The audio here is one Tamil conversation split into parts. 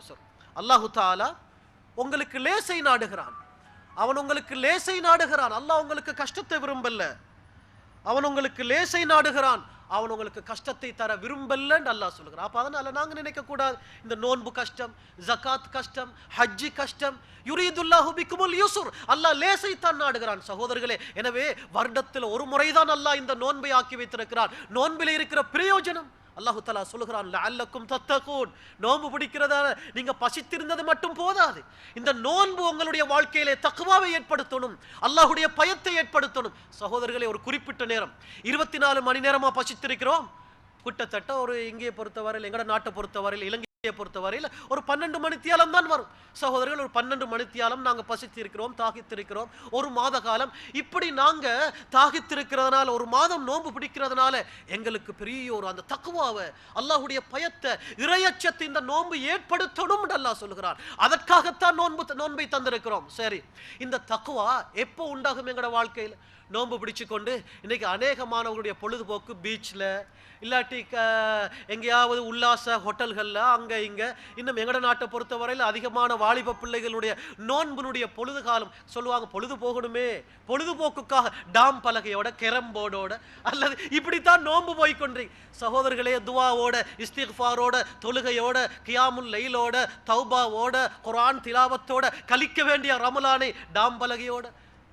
அசர் அல்லாஹு தாலா உங்களுக்கு லேசை நாடுகிறான். அவன் உங்களுக்கு லேசை நாடுகிறான். அல்லாஹ் உங்களுக்கு கஷ்டத்தை விரும்பல. அவன் உங்களுக்கு லேசை நாடுகிறான். அவன் உங்களுக்கு கஷ்டத்தை தர விரும்பலன்னு அல்லாஹ் சொல்லுகிறான். அப்ப அதனால நாங்க நினைக்கக்கூடாது. இந்த நோன்பு கஷ்டம் ஜகாத் கஷ்டம் ஹஜ்ஜி கஷ்டம் யுரீதுல்லாஹு பிக்குமுல் யூசுர். அல்லாஹ் லேசை தான் நாடுகிறான். சகோதரர்களே எனவே வருடத்தில் ஒரு முறைதான் அல்லாஹ் இந்த நோன்பை ஆக்கி வைத்திருக்கிறான் நோன்பில் இருக்கிற பிரயோஜனம் அல்லாஹு தலா சொல்லுகிறான் அல்லக்கும் தத்தகூன். நோன்பு பிடிக்கிறதா நீங்க பசித்திருந்தது மட்டும் போதாது. இந்த நோன்பு உங்களுடைய வாழ்க்கையிலே தக்குவாவை ஏற்படுத்தணும் அல்லாஹுடைய பயத்தை ஏற்படுத்தணும். சகோதரர்களே ஒரு குறிப்பிட்ட நேரம். இருபத்தி நாலு மணி நேரமா பசித்திருக்கிறோம். கிட்டத்தட்ட ஒரு இங்கே பொறுத்தவரையில் எங்கட நாட்டை பொறுத்தவரையில் இலங்கை பொறுத்தவரையில் ஒரு பன்னெண்டு மணித்தியாலம் தான் வரும். சகோதரர்கள் ஒரு பன்னெண்டு மணித்தியாலம் நாங்கள் பசித்திருக்கிறோம் தாகித்திருக்கிறோம். ஒரு மாத காலம். இப்படி நாங்கள் தாகித்திருக்கிறதுனால ஒரு மாதம் நோன்பு பிடிக்கிறதுனால எங்களுக்கு பெரிய ஒரு அந்த தக்குவாவை அல்லாஹுடைய பயத்தை இறையச்சத்தை இந்த நோன்பு ஏற்படுத்தணும் அல்லா சொல்லுகிறான். அதற்காகத்தான் நோன்பு நோன்பை தந்திருக்கிறோம். சரி இந்த தக்குவா எப்போ உண்டாகும் எங்களோட வாழ்க்கையில்? நோன்பு பிடிச்சு கொண்டு இன்னைக்கு அநேகமானவர்களுடைய பொழுதுபோக்கு பீச்சில் இல்லாட்டி எங்கேயாவது உல்லாச ஹோட்டல்களில் அங்கே இங்கே. இன்னும் எங்கட நாட்டை பொறுத்தவரையில் அதிகமான வாலிப பிள்ளைகளுடைய நோன்பினுடைய பொழுது காலம் சொல்லுவாங்க பொழுது போகணுமே. பொழுதுபோக்குக்காக டாம் பலகையோட கெரம்போர்டோட அல்லது இப்படித்தான் நோன்பு போய்க்கொன்றீங்க சகோதரர்களே துவாவோட இஸ்திஃபாரோட தொழுகையோட கியாமுல் லைலோட தௌபாவோட குரான் திலாவத்தோட கழிக்க வேண்டிய ரமலானை டாம் பலகையோட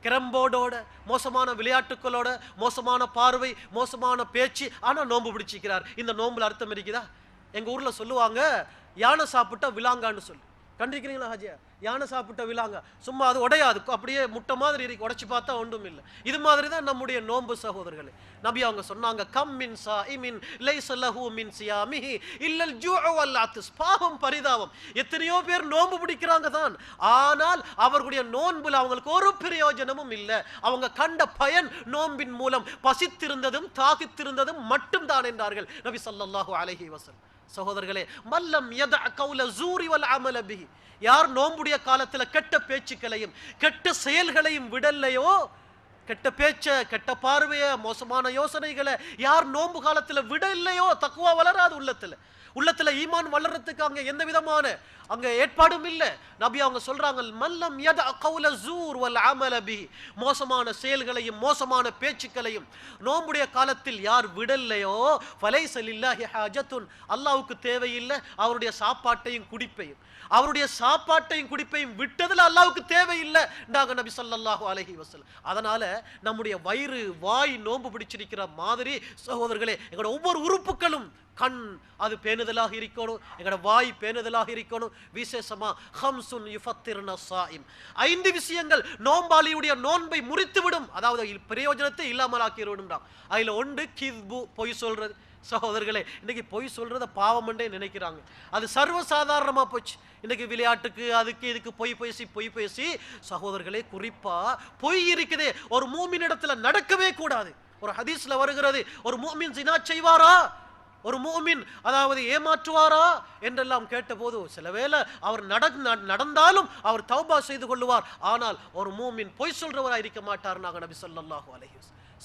கிரம்போர்டோட மோசமான விளையாட்டுக்களோட மோசமான பார்வை மோசமான பேச்சு. ஆனால் நோன்பு பிடிச்சிக்கிறார். இந்த நோம்பில் அர்த்தம் இருக்குதா? எங்கள் ஊரில் சொல்லுவாங்க யானை சாப்பிட்டா விலாங்கான்னு சொல்லி. கண்டிருக்கிறீங்களா ஹாஜியா யானை சாப்பிட்ட விலாங்க. சும்மா அது உடையாது. அப்படியே முட்டை மாதிரி இருக்கு உடைச்சு பார்த்தா ஒன்றும் இல்லை. இது மாதிரி தான் நம்முடைய நோன்பு சகோதரர்களே. நபி அவங்க சொன்னாங்க கம் மின் சா இமின் லைஸ லஹு மின் சியாமிஹி இல்லல் ஜூஉ பாவம் பரிதாபம். எத்தனையோ பேர் நோன்பு பிடிக்கிறாங்க தான். ஆனால் அவர்களுடைய நோன்புல அவங்களுக்கு ஒரு பிரயோஜனமும் இல்லை. அவங்க கண்ட பயன் நோன்பின் மூலம் பசித்திருந்ததும் தாகித்திருந்ததும் மட்டும்தான் என்றார்கள் நபி ஸல்லல்லாஹு அலஹி வஸல்லம். சகோதரர்களே மல்லம் எத கவுல ஜூரி வல் யார் நோம்புடைய காலத்துல கெட்ட பேச்சுக்களையும் கெட்ட செயல்களையும் விடலையோ கெட்ட பேச்ச கெட்ட பார்வைய மோசமான யோசனைகளை யார் நோம்பு காலத்துல விட இல்லையோ தக்குவா வளராது உள்ளத்துல. உள்ளத்துல ஈமான் வளர்றதுக்கு அங்க எந்த விதமான அங்க ஏற்பாடும் இல்லை. நபி அவங்க சொல்றாங்க மல்லம் யத கவுல ஜூர் வல் அமலபி மோசமான செயல்களையும் மோசமான பேச்சுக்களையும் நோம்புடைய காலத்தில் யார் விடலையோ ஃபலை லில்லாஹி ஹாஜத்துன். அல்லாவுக்கு தேவையில்லை அவருடைய சாப்பாட்டையும் குடிப்பையும். அவருடைய சாப்பாட்டையும் குடிப்பையும் விட்டதில் அல்லாவுக்கு தேவையில்லை நாங்க நபி சொல்லல்லாஹு அலஹி வசல் அதனால நம்முடைய வயிறு வாய் நோன்பு பிடிச்சிருக்கிற மாதிரி சகோதரர்களே எங்களோட ஒவ்வொரு உறுப்புகளும் கண் அது பேணுதலாக இருக்கணும். எங்களோட வாய் பேணுதலாக இருக்கணும். விசேஷமா ஹம்சுன் யுஃபத்திர்ன சாயிம். ஐந்து விஷயங்கள் நோம்பாளியுடைய நோன்பை முறித்துவிடும். அதாவது பிரயோஜனத்தை இல்லாமல் ஆக்கிவிடும்டாம் அதில் ஒன்று கிவ்பு பொய் சொல்றது. சகோதரர்களே இன்னைக்கு பொய் சொல்றத பாவமண்டே நினைக்கிறாங்க. அது சர்வசாதாரணமாக போச்சு. இன்னைக்கு விளையாட்டுக்கு அதுக்கு இதுக்கு பொய் பேசி பொய் பேசி சகோதரர்களே குறிப்பாக பொய் இருக்குதே. ஒரு மூமின் இடத்துல நடக்கவே கூடாது. ஒரு ஹதீஸ்ல வருகிறது ஒரு மூமின் ஜினா செய்வாரா? ஒரு மூமின் அதாவது ஏமாற்றுவாரா என்றெல்லாம் கேட்டபோது சில வேளை அவர் நடந்தாலும் அவர் தௌபா செய்து கொள்ளுவார். ஆனால் ஒரு மூமின் பொய் சொல்றவரா இருக்க மாட்டார் நாங்கள் நபி ஸல்லல்லாஹு அலஹி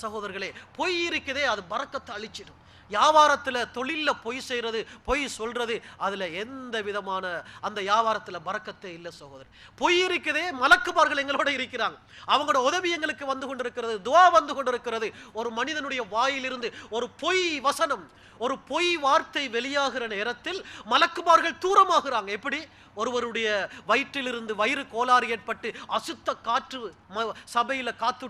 சகோதரர்களே பொய் இருக்குதே அது பறக்கத்தை அழிச்சிடும். வியாபாரத்துல தொழில்ல பொய் செய்யறது பொய் சொல்றது அதுல எந்த விதமான அந்த வியாபாரத்துல பறக்கத்தே இல்லை சகோதரர். பொய் இருக்குதே மலக்குமார்கள் எங்களோட இருக்கிறாங்க. அவங்களோட உதவி எங்களுக்கு வந்து கொண்டிருக்கிறது துவா வந்து கொண்டிருக்கிறது. ஒரு மனிதனுடைய வாயிலிருந்து ஒரு பொய் வசனம் ஒரு பொய் வார்த்தை வெளியாகிற நேரத்தில் மலக்குமார்கள் தூரமாகிறாங்க. எப்படி? ஒருவருடைய வயிற்றிலிருந்து வயிறு கோளாறு ஏற்பட்டு அசுத்த காற்று ம- சபையில காத்து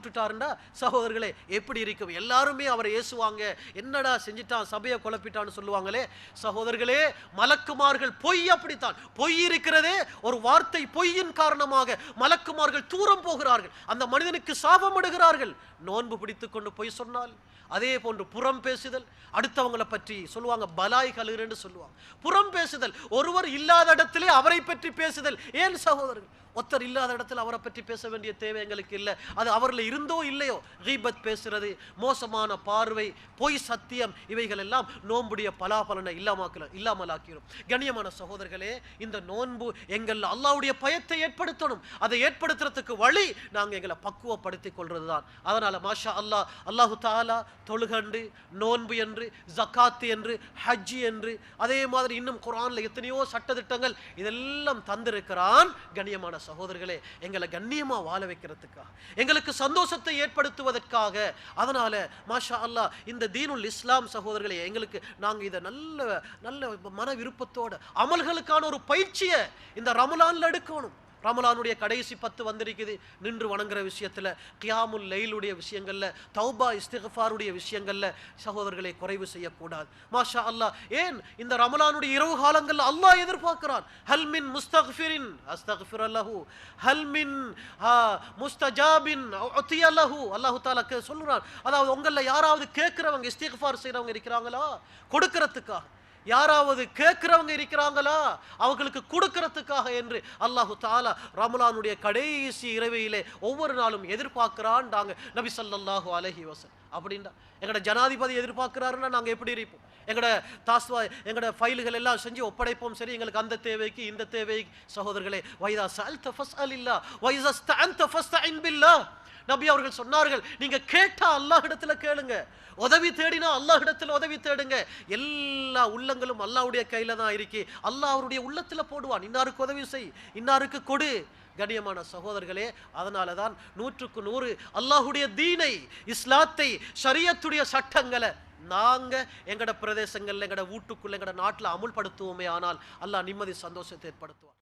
சகோதரர்களே எப்படி இருக்கும்? எல்லாருமே அவரை ஏசுவாங்க. என்னடா செஞ்சிட்டான்? சபையை குழப்பிட்டான்னு சொல்லுவாங்களே. சகோதரர்களே மலக்குமார்கள் பொய் அப்படித்தான். பொய் இருக்கிறதே ஒரு வார்த்தை பொய்யின் காரணமாக. மலக்குமார்கள் தூரம் போகிறார்கள். அந்த மனிதனுக்கு சாபம் இடுகிறார்கள் நோன்பு பிடித்து கொண்டு பொய் சொன்னால் அதே போன்று புறம் பேசுதல். அடுத்தவங்களை பற்றி சொல்லுவாங்க பலாய் கழுகுன்னு சொல்லுவாங்க. புறம் பேசுதல். ஒருவர் இல்லாத இடத்திலே அவரை பற்றி பேசுதல். ஏன் சகோதரர்கள்? ஒத்தர் இல்லாத இடத்துல அவரை பற்றி பேச வேண்டிய தேவை எங்களுக்கு இல்லை. அது அவரில் இருந்தோ இல்லையோ ஹீபத் பேசுறது மோசமான பார்வை பொய் சத்தியம் இவைகள் எல்லாம் நோன்புடைய பலாபலனை இல்லாமக்கல இல்லாமலாக்கிடும் கண்ணியமான சகோதரர்களே இந்த நோன்பு எங்கள் அல்லாவுடைய பயத்தை ஏற்படுத்தணும். அதை ஏற்படுத்துறதுக்கு வழி நாங்கள் எங்களை பக்குவப்படுத்திக் கொள்றது தான் அதனால மாஷா அல்லாஹ் அல்லாஹு தாலா தொழுகண்டு நோன்பு என்று ஜக்காத்து என்று ஹஜ்ஜி என்று அதே மாதிரி இன்னும் குரான்ல எத்தனையோ சட்டத்திட்டங்கள் இதெல்லாம் தந்திருக்கிறான் கண்ணியமான சகோதரர்களே எங்களை கண்ணியமா வாழ வைக்கிறதுக்காக எங்களுக்கு சந்தோஷத்தை ஏற்படுத்துவதற்காக. அதனால மாஷா அல்லாஹ் இந்த தீனுல் இஸ்லாம் சகோதரர்களே எங்களுக்கு நாங்க இதை நல்ல நல்ல மன விருப்பத்தோட அமல்களுக்கான ஒரு பயிற்சியை இந்த ரமலான்ல எடுக்கணும். ரமலானுடைய கடைசி பத்து வந்திருக்குது. நின்று வணங்குற விஷயத்துல கியாமுல் லெயிலுடைய விஷயங்கள்ல தௌபா இஸ்திகஃபாருடைய விஷயங்கள்ல சகோதரர்களை குறைவு செய்யக்கூடாது. மாஷா அல்லாஹ் ஏன் இந்த ரமலானுடைய இரவு காலங்களில் அல்லாஹ் எதிர்பார்க்கிறான்? ஹல்மின் முஸ்தக்ஃபிரின் அஸ்தக்ஃபிர் அல்லஹு ஹல் முஸ்தஜாபின் அல்லாஹு தாலா கே- அதாவது உங்கள யாராவது கேட்கிறவங்க இஸ்திகஃபார் செய்கிறவங்க இருக்கிறாங்களா? கொடுக்கறதுக்காக. யாராவது கேட்கிறவங்க இருக்கிறாங்களா? அவங்களுக்கு கொடுக்கறதுக்காக என்று அல்லாஹு தாலா ரமலானுடைய கடைசி இரவையிலே ஒவ்வொரு நாளும் எதிர்பார்க்கிறான்டாங்க. நபி சல்லாஹூ அலஹி வசன் அப்படின்டா எங்கட ஜனாதிபதி எதிர்பார்க்கிறாருன்னா நாங்கள் எப்படி இருப்போம்? எங்கட தாஸ்வா எங்களோட ஃபைல்கள் எல்லாம் செஞ்சு ஒப்படைப்போம். சரி எங்களுக்கு அந்த தேவைக்கு இந்த தேவைக்கு. சகோதரர்களே வைதா சஅல்த ஃபஸ்அலில்லா வைதா ஸ்தஅன்த ஃபஸ்தஇன் பில்லாஹ் நபி அவர்கள் சொன்னார்கள் நீங்க கேட்டா அல்லாஹ் இடத்துல கேளுங்க. உதவி தேடினா அல்லாஹ் இடத்துல உதவி தேடுங்க. எல்லா உள்ளங்களும் அல்லாவுடைய கையில தான் இருக்கு. அல்லாஹ் அவருடைய உள்ளத்துல போடுவான். இன்னாருக்கு உதவி செய் இன்னாருக்கு கொடு. கண்ணியமான சகோதரர்களே அதனால தான் நூற்றுக்கு நூறு அல்லாஹுடைய தீனை இஸ்லாத்தை ஷரியத்துடைய சட்டங்களை நாங்க எங்கட பிரதேசங்கள்ல எங்கட வீட்டுக்குள்ள எங்கட நாட்டுல அமுல்படுத்துவோமே ஆனால் அல்லாஹ் நிம்மதி சந்தோஷத்தை ஏற்படுத்துவோம்